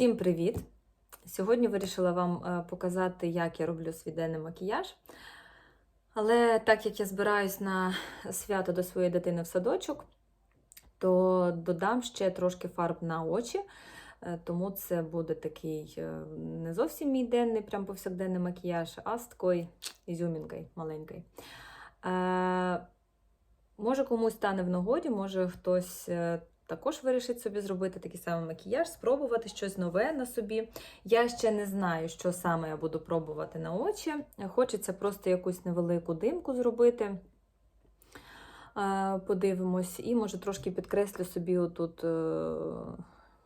Всім привіт! Сьогодні вирішила вам е, показати, як я роблю свій денний макіяж. Але так як я збираюсь на свято до своєї дитини в садочок, то додам ще трошки фарб на очі. Е, Тому це буде такий е, не зовсім мій денний, прям повсякденний макіяж, а з такою ізюмінкою маленькою. Може комусь стане в нагоді, може хтось також вирішить собі зробити такий самий макіяж, спробувати щось нове на собі. Я ще не знаю, що саме я буду пробувати на очі. Хочеться просто якусь невелику димку зробити. Е, Подивимось, і може трошки підкреслю собі отут е,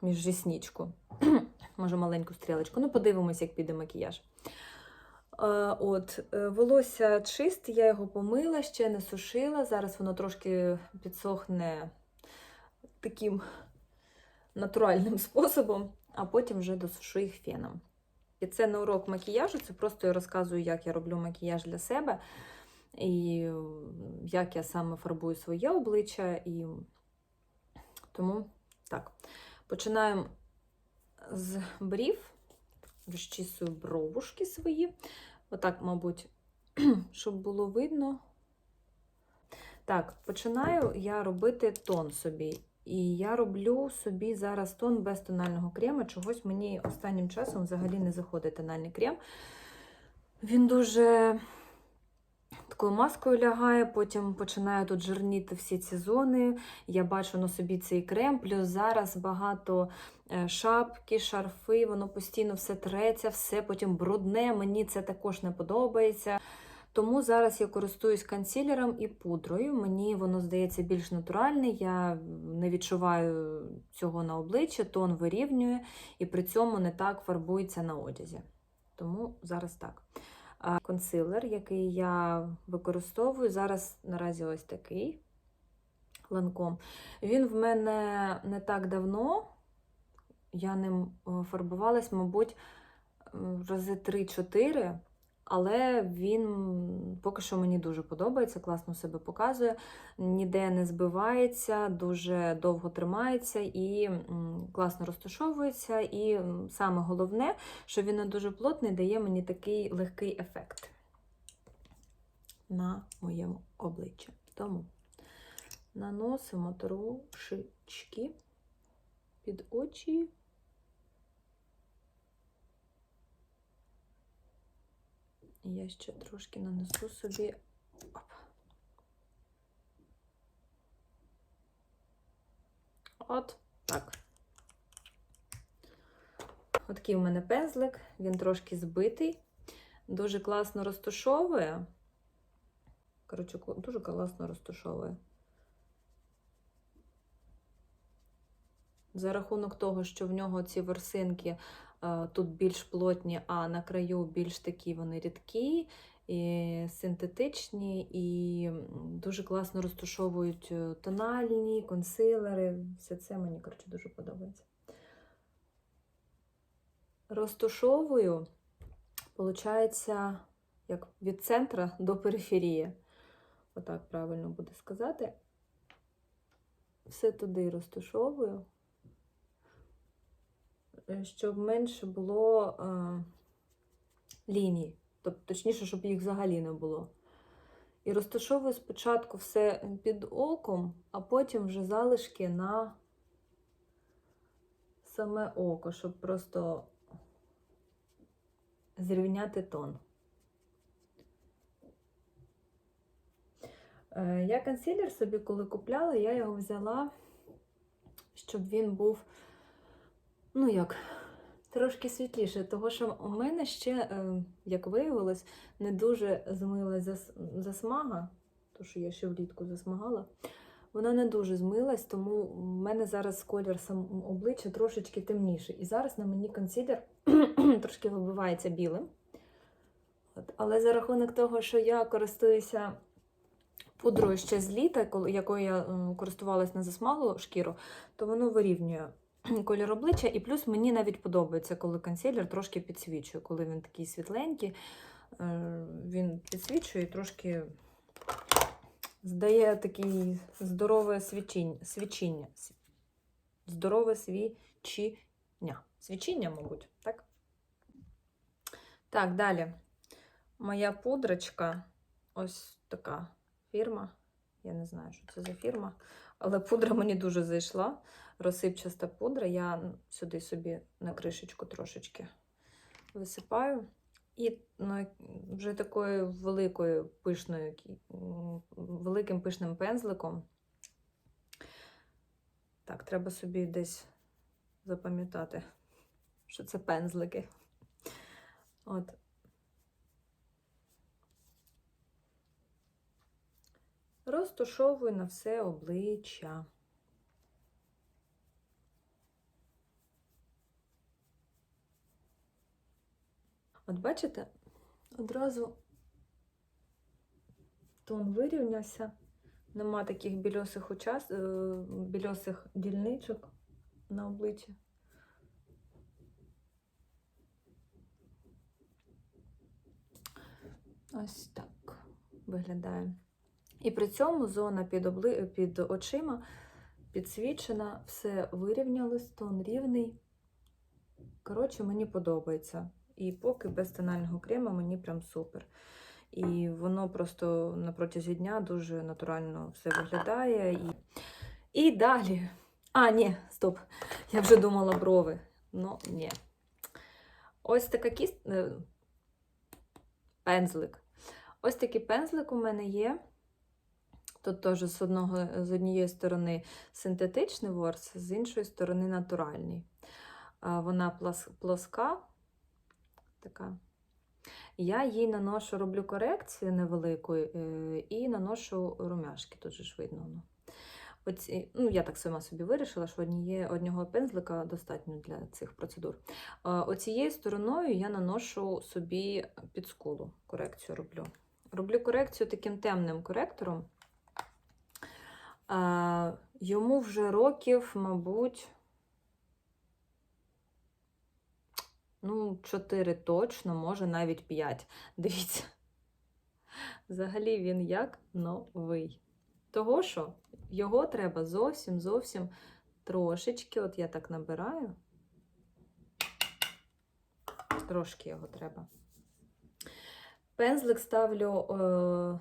між рісничку. може маленьку стрілочку. Ну, подивимось, як піде макіяж. Е, От, волосся чисте, я його помила, ще не сушила. Зараз воно трошки підсохне таким натуральним способом, а потім вже досушу їх феном. І це не урок макіяжу, це просто я розказую, як я роблю макіяж для себе, і як я саме фарбую своє обличчя. І тому так. Починаємо з брів, розчісую бровушки свої. Отак, мабуть, щоб було видно. Так, починаю я робити тон собі. І я роблю собі зараз тон без тонального крему. Чогось мені останнім часом взагалі не заходить тональний крем. Він дуже такою маскою лягає, потім починаю тут жирніти всі ці зони. Я бачу на собі цей крем, плюс зараз багато е, шапки, шарфи, воно постійно все треться, все потім брудне. Мені це також не подобається. Тому зараз я користуюсь консилером і пудрою. Мені воно здається більш натуральне, я не відчуваю цього на обличчі, тон вирівнює і при цьому не так фарбується на одязі. Тому зараз так. Консилер, який я використовую, зараз наразі ось такий ланком. Він в мене не так давно. Я ним е, фарбувалась, мабуть, рази 3-4. Але він поки що мені дуже подобається, класно себе показує, ніде не збивається, дуже довго тримається і класно розташовується. І саме головне, що він не дуже плотний, дає мені такий легкий ефект на моєму обличчі. Тому наносимо трошечки під очі. І я ще трошки нанесу собі. Оп. От так. Отакий у мене пензлик, він трошки збитий, дуже класно розташовує. Коротше, дуже класно розташовує. За рахунок того, що в нього ці ворсинки е, тут більш плотні, а на краю більш такі вони рідкі, і синтетичні, і дуже класно розташовують е, тональні, консилери. Все це мені коротше, дуже подобається. Розташовую, виходить, як від центра до периферії. Отак правильно буде сказати. Все туди розташовую щоб менше було е, ліній, тобто, точніше, щоб їх взагалі не було. І розташовую спочатку все під оком, а потім вже залишки на саме око, щоб просто зрівняти тон. Е, Я консилер собі, коли купляла, я його взяла, щоб він був ну як, трошки світліше, того що у мене ще, е, як виявилось, не дуже змилась зас... засмага, то що я ще влітку засмагала. Вона не дуже змилась, тому в мене зараз колір сам обличчя трошечки темніший. І зараз на мені консилер трошки вибивається білим. От. Але за рахунок того, що я користуюся пудрою ще з літа, якою я користувалась на засмаглу шкіру, то воно вирівнює колір обличчя, і плюс мені навіть подобається, коли консилер трошки підсвічує, коли він такий світленький, е, він підсвічує і трошки здає таке здорове свічіння, свічіння. Здорове свічіння. Свічіння, мабуть, так? Так, далі. Моя пудрочка, ось така фірма. Я не знаю, що це за фірма, але пудра мені дуже зайшла. Розсипчаста пудра. Я сюди собі на кришечку трошечки висипаю. І ну, вже такою великою пишною, великим пишним пензликом. Так, треба собі десь запам'ятати, що це пензлики. От. Розтушовую на все обличчя. От бачите, одразу тон вирівнявся. Нема таких більосих учас... е, більосих дільничок на обличчі. Ось так виглядає. І при цьому зона під, обли... під очима підсвічена, все вирівнялось, тон рівний. Коротше, мені подобається. І поки без тонального крему мені прям супер. І воно просто на протязі дня дуже натурально все виглядає. І, і далі. А, ні, стоп. Я вже думала брови. Ну, ні. Ось така кіст... е, пензлик. Ось такий пензлик у мене є. Тут теж з, одного, з однієї сторони синтетичний ворс, з іншої сторони натуральний. Вона плоска, така. Я їй наношу, роблю корекцію невелику е, і наношу румяшки, тут же ж видно. Ну. Оці, ну, я так сама собі вирішила, що одніє, одного пензлика достатньо для цих процедур. Оцією стороною я наношу собі під скулу, корекцію роблю. Роблю корекцію таким темним коректором. Йому вже років, мабуть, ну, 4 точно, може навіть 5. Дивіться. Взагалі він як новий. Того що його треба зовсім зовсім трошечки, от я так набираю. Трошки його треба. Пензлик ставлю е,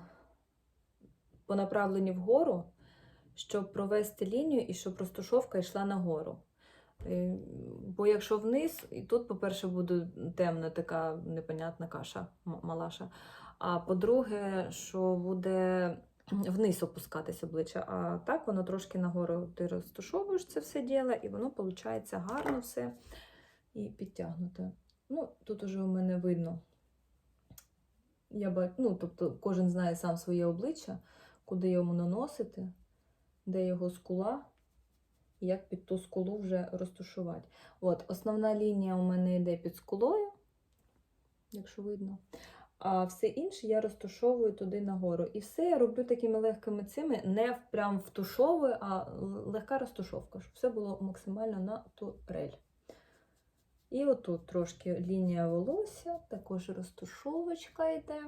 по направленню вгору, щоб провести лінію і щоб розтушовка йшла нагору. Е, Бо якщо вниз, і тут, по-перше, буде темна така непонятна каша, малаша. А по-друге, що буде вниз опускатись обличчя. А так воно трошки нагору ти розтушовуєш це все діло, і воно виходить гарно все і підтягнуте. Ну, тут уже у мене видно. Я бачу, ну, тобто кожен знає сам своє обличчя, куди йому наносити, де його скула, як під ту скулу вже розтушувати. От, основна лінія у мене йде під скулою, якщо видно. А все інше я розтушовую туди нагору. І все я роблю такими легкими цими, не прям втушовую, а легка розтушовка, щоб все було максимально на турель. І отут трошки лінія волосся, також розтушовочка йде.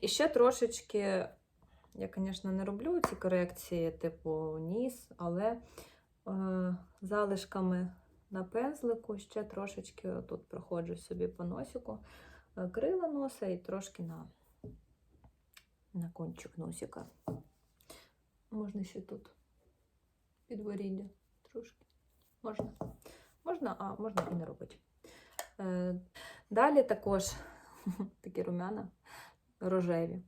І ще трошечки, я, звісно, не роблю ці корекції, типу ніс, але е, залишками на пензлику ще трошечки тут проходжу собі по носику, е, крила носа і трошки на, на кончик носика. Можна ще тут підворіддя трошки. Можна. Можна, а можна і не робити. Е, далі також такі румяна рожеві.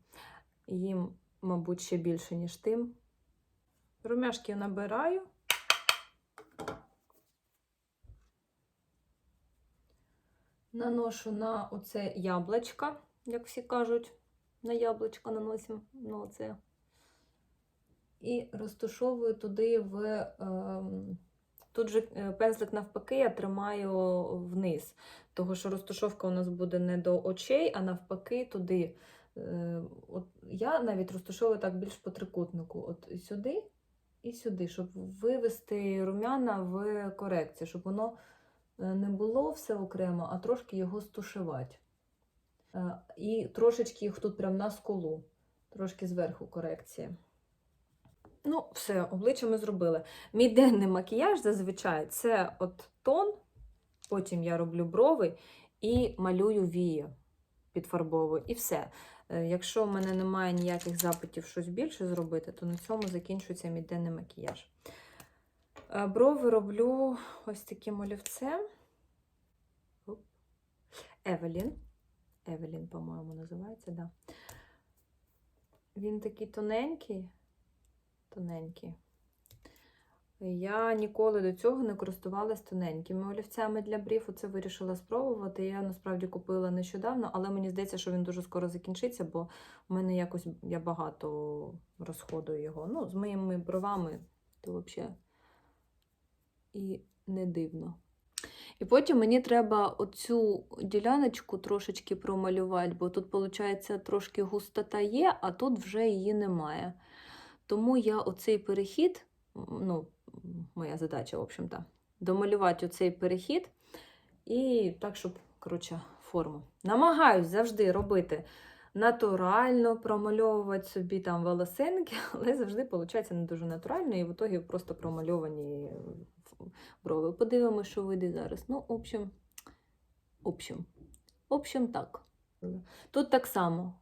Їм, мабуть, ще більше, ніж тим. Румяшки набираю. Наношу на оце яблучко, як всі кажуть, на яблучко наносимо на оце. І розтушовую туди в. ем, Тут же е, пензлик навпаки я тримаю вниз, тому що розтушовка у нас буде не до очей, а навпаки туди. Е, От я навіть розташовую так більш по трикутнику. От сюди і сюди, щоб вивести румяна в корекцію, щоб воно е, не було все окремо, а трошки його стушувати. Е, І трошечки їх тут прям на скулу, трошки зверху корекція. Ну, все, обличчя ми зробили. Мій денний макіяж зазвичай це от тон, потім я роблю брови і малюю вії, підфарбовую, і все. Е, Якщо в мене немає ніяких запитів щось більше зробити, то на цьому закінчується мій денний макіяж. Е, Брови роблю ось таким олівцем. Евелін. Евелін, по-моєму, називається, да. Він такий тоненький. Тоненький. Я ніколи до цього не користувалась тоненькими олівцями для брів. Оце вирішила спробувати. Я насправді купила нещодавно, але мені здається, що він дуже скоро закінчиться, бо в мене якось я багато розходую його. Ну, з моїми бровами, то взагалі і не дивно. І потім мені треба оцю діляночку трошечки промалювати, бо тут, виходить, трошки густота є, а тут вже її немає. Тому я оцей перехід, ну, моя задача, в общем-то, домалювати оцей перехід і так, щоб, коротше, форму. Намагаюсь завжди робити натурально, промальовувати собі там волосинки, але завжди виходить не дуже натурально, і в ітогі просто промальовані брови. Подивимося, що вийде зараз. Ну, в общем, в общем, в общем, так. Тут так само.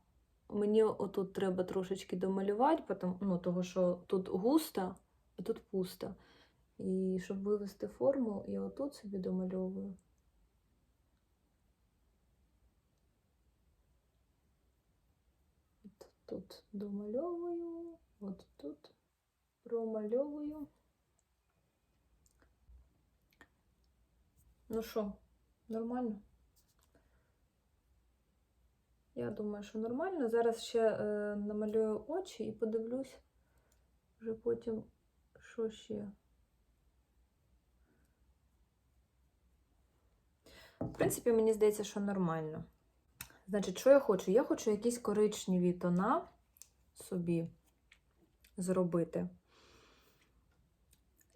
Мені отут треба трошечки домалювати, потом, ну, того, що тут густо, тут пусто. І щоб вивести форму, я отут собі домальовую. От тут домальовую, от тут промальовую. Ну що, нормально? Я думаю, що нормально. Зараз ще е, намалюю очі і подивлюсь вже потім, що ще. В принципі, мені здається, що нормально. Значить, що я хочу? Я хочу якісь коричневі тона собі зробити.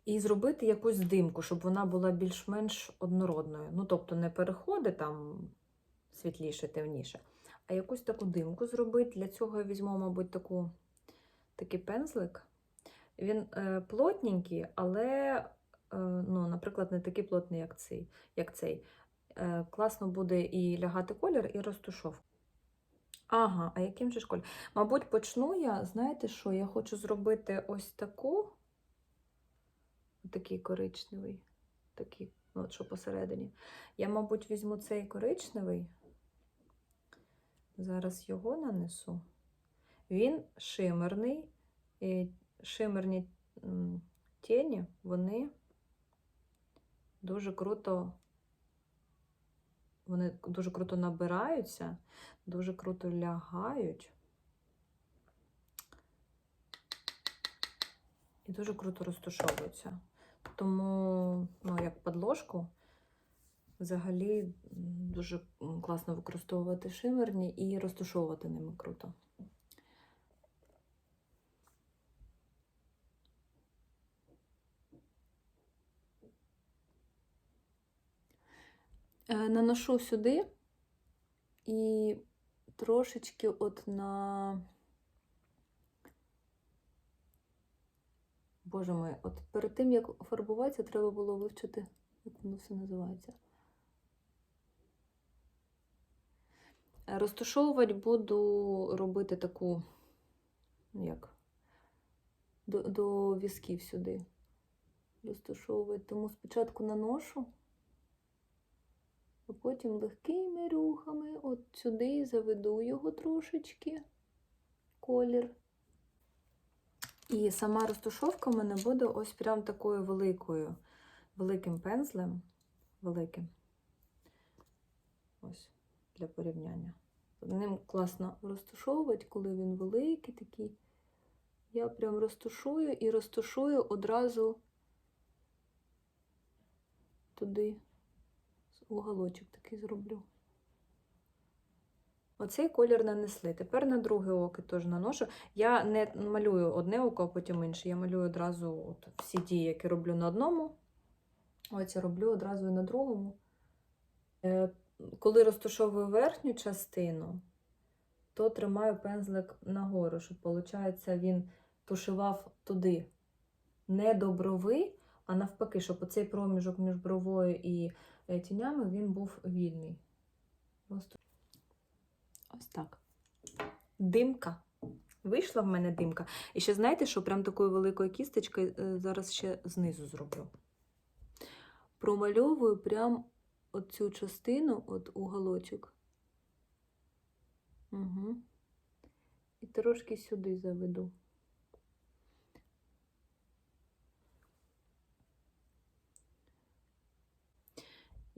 І зробити якусь димку, щоб вона була більш-менш однородною. Ну, тобто, не переходи там світліше, темніше, а якусь таку димку зробити. Для цього я візьму, мабуть, таку, такий пензлик. Він е, плотненький, але, е, ну, наприклад, не такий плотний, як цей. Як цей. Е, класно буде і лягати колір, і розтушовка. Ага, а яким же ж колір? Мабуть, почну я, знаєте що? Я хочу зробити ось таку, такий коричневий, такий, ну, от що посередині. Я, мабуть, візьму цей коричневий. Зараз його нанесу. Він шимерний, шимерні тіні, вони дуже круто, вони дуже круто набираються, дуже круто лягають. І дуже круто розташовуються. Тому, ну, як подложку, взагалі дуже класно використовувати шимерні і розташовувати ними круто. Наношу сюди і трошечки от на. Боже мой, от перед тим, як фарбуватися, треба було вивчити, як воно все називається. Е, Розташовувати буду робити таку, ну, як, до, до візків сюди. Розташовувати. Тому спочатку наношу, а потім легкими рухами от сюди заведу його трошечки, колір. І сама розтушовка в мене буде ось прям такою великою, великим пензлем. Великим. Ось, для порівняння. Ним класно розтушовувати, коли він великий такий. Я прям розтушую і розтушую одразу туди уголочок такий зроблю. Оцей колір нанесли. Тепер на друге око теж наношу. Я не малюю одне око, а потім інше. Я малюю одразу от всі дії, які роблю на одному. Я роблю одразу і на другому. Е, Коли розташовую верхню частину, то тримаю пензлик нагору, щоб, виходить, він тушував туди не до брови, а навпаки, щоб оцей проміжок між бровою і тінями він був вільний. Ось так. Димка. Вийшла в мене димка. І ще знаєте, що прям такою великою кісточкою е, зараз ще знизу зроблю. Промальовую прям оцю частину, от уголочок. Угу. І трошки сюди заведу.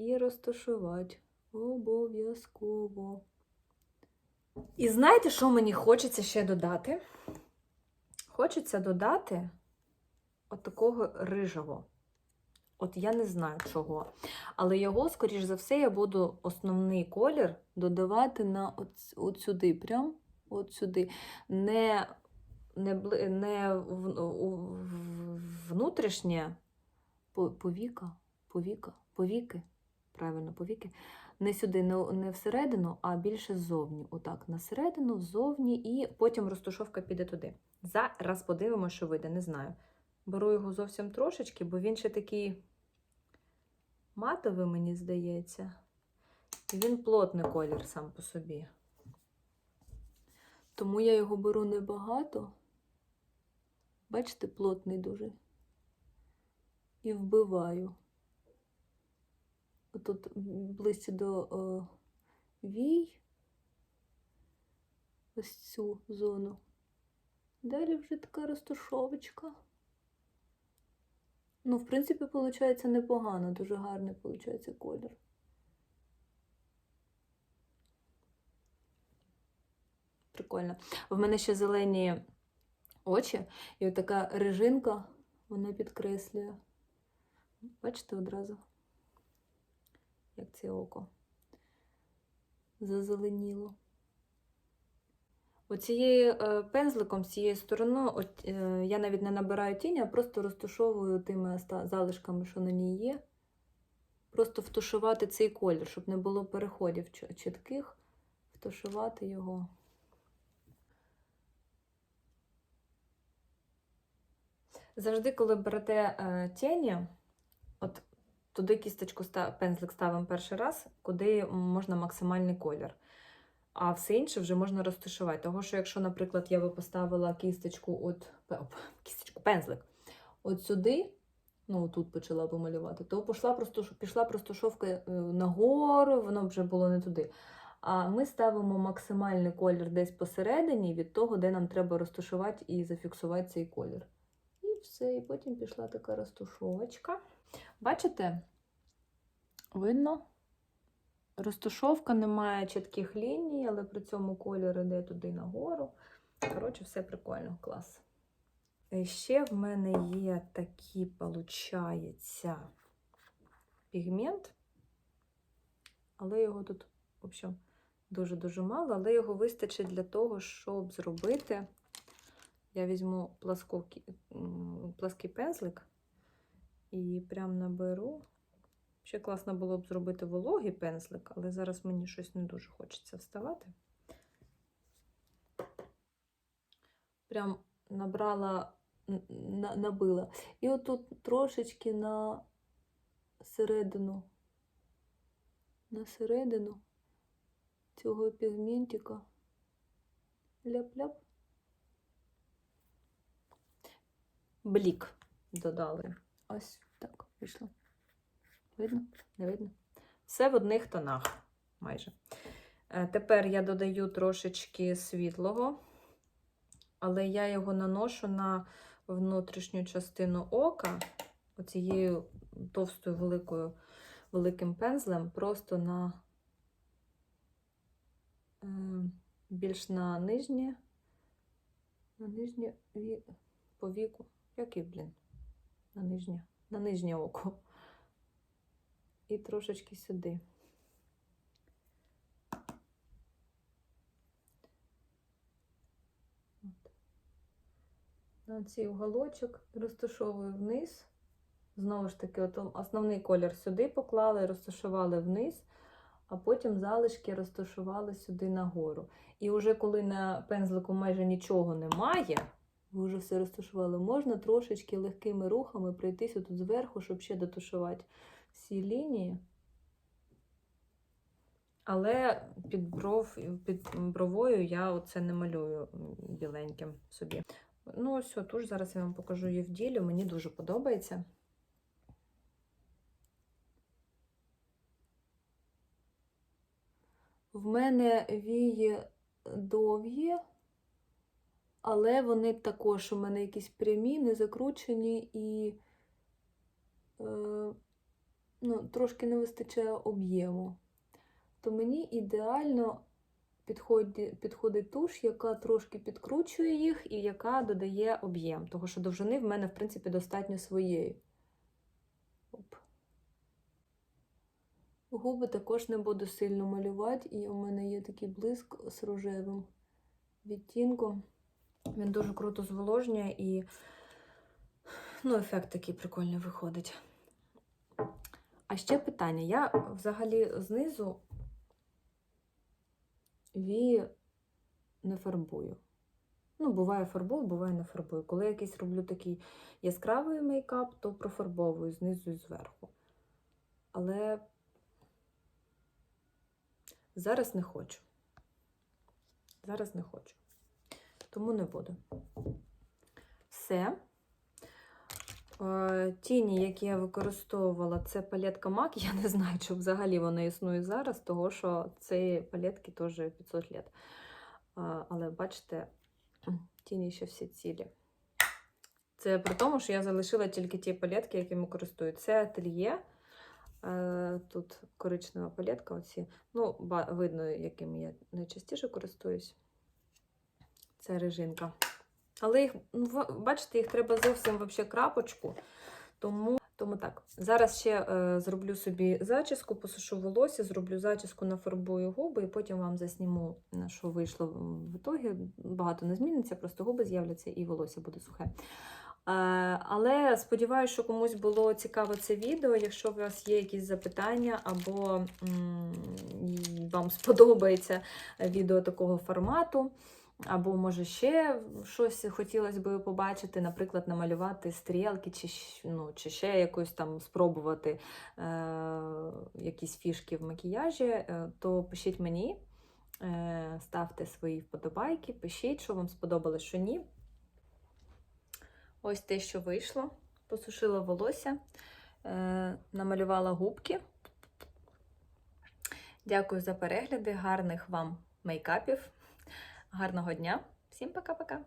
І розташувати обов'язково. І знаєте, що мені хочеться ще додати? Хочеться додати от такого рижого. От я не знаю чого. Але його, скоріш за все, я буду основний колір додавати на от, от сюди, прям от сюди. Не, не, не в, в- внутрішнє повіка, повіка, повіки, правильно, повіки. Не сюди, не, всередину, а більше ззовні. Отак, на середину, ззовні, і потім розташовка піде туди. Зараз подивимося, що вийде, не знаю. Беру його зовсім трошечки, бо він ще такий матовий, мені здається. Він плотний колір сам по собі. Тому я його беру небагато. Бачите, плотний дуже. І вбиваю. Тут ближче до е, вій. Ось цю зону. Далі вже така розташовочка. Ну, в принципі, виходить непогано, дуже гарний виходить колір. Прикольно. В мене ще зелені очі, і от режинка, вона підкреслює. Бачите одразу, як це око зазеленіло. Оцією е, пензликом, з цієї сторони, от, е, я навіть не набираю тінь, а просто розташовую тими залишками, що на ній є. Просто втушувати цей колір, щоб не було переходів чітких, втушувати його. Завжди, коли берете е, тіні, туди кісточку пензлик ставимо перший раз, куди можна максимальний колір. А все інше вже можна розташувати. Того, що якщо, наприклад, я би поставила кісточку, от, оп, кісточку, пензлик, от сюди, ну тут почала би малювати, то пішла просто, пішла простушовка е, нагору, воно вже було не туди. А ми ставимо максимальний колір десь посередині від того, де нам треба розташувати і зафіксувати цей колір. І все, і потім пішла така розтушовочка. Бачите? Видно? Розташовка немає чітких ліній, але при цьому колір іде туди нагору. Коротше, все прикольно, клас. Е, Ще в мене є такий, получається, пігмент, але його тут, в общем, дуже-дуже мало, але його вистачить для того, щоб зробити. Я візьму м, плаский пензлик і прям наберу. Ще класно було б зробити вологий пензлик, але зараз мені щось не дуже хочеться вставати. Прям набрала, на- набила. І отут трошечки на середину, на середину цього пігментика. Ляп-ляп. Блік додали. Ось так вийшло. Видно? Не видно? Все в одних тонах майже. Е, Тепер я додаю трошечки світлого, але я його наношу на внутрішню частину ока, оцією товстою великою, великим пензлем, просто на е, більш на нижнє, на нижнє ві- повіку. Який, блін? На нижнє, на нижнє око і трошечки сюди. От. На цей уголочок розташовую вниз. Знову ж таки, от основний колір сюди поклали, розташували вниз, а потім залишки розташували сюди нагору. І вже коли на пензлику майже нічого немає, Ви вже все розташували. Можна трошечки легкими рухами пройтися тут зверху, щоб ще дотушувати всі лінії. Але під бров, під бровою я оце не малюю біленьким собі. Ну, ось туш зараз я вам покажу її в ділі. Мені дуже подобається. В мене вії довгі, але вони також у мене якісь прямі, не закручені і е, ну, трошки не вистачає об'єму. То мені ідеально підходить, підходить туш, яка трошки підкручує їх і яка додає об'єм. Тому що довжини в мене, в принципі, достатньо своєї. Оп. Губи також не буду сильно малювати, і у мене є такий блиск з рожевим відтінком. Він дуже круто зволожнює і ну, ефект такий прикольний виходить. А ще питання. Я взагалі знизу вії не фарбую. Ну, буває фарбую, буває не фарбую. Коли я якийсь роблю такий яскравий мейкап, то профарбовую знизу і зверху. Але зараз не хочу. Зараз не хочу. Тому не буду. Все. Е, Тіні, які я використовувала, це палетка MAC. Я не знаю, чи взагалі вона існує зараз, того що цієї палетки теж 500 лет. Е, Але бачите, тіні ще всі цілі. Це при тому, що я залишила тільки ті палетки, якими користуюсь. Це ательє. Е, Тут коричнева палетка. Оці. Ну, видно, якими я найчастіше користуюсь. Це режинка. Але їх, ну, бачите, їх треба зовсім вообще крапочку. Тому, тому так. Зараз ще е, зроблю собі зачіску, посушу волосся, зроблю зачіску, нафарбую губи, і потім вам засніму, що вийшло в ітогі. Багато не зміниться, просто губи з'являться і волосся буде сухе. Е, але сподіваюся, що комусь було цікаво це відео. Якщо у вас є якісь запитання, або м, вам сподобається відео такого формату. Або, може, ще щось хотілося би побачити, наприклад, намалювати стрілки, чи, ну, чи ще якось там спробувати е, якісь фішки в макіяжі, е, то пишіть мені, е, ставте свої вподобайки, пишіть, що вам сподобалось, що ні. Ось те, що вийшло. Посушила волосся, е, намалювала губки. Дякую за перегляди, гарних вам мейкапів. Гарного дня. Всім пока-пока.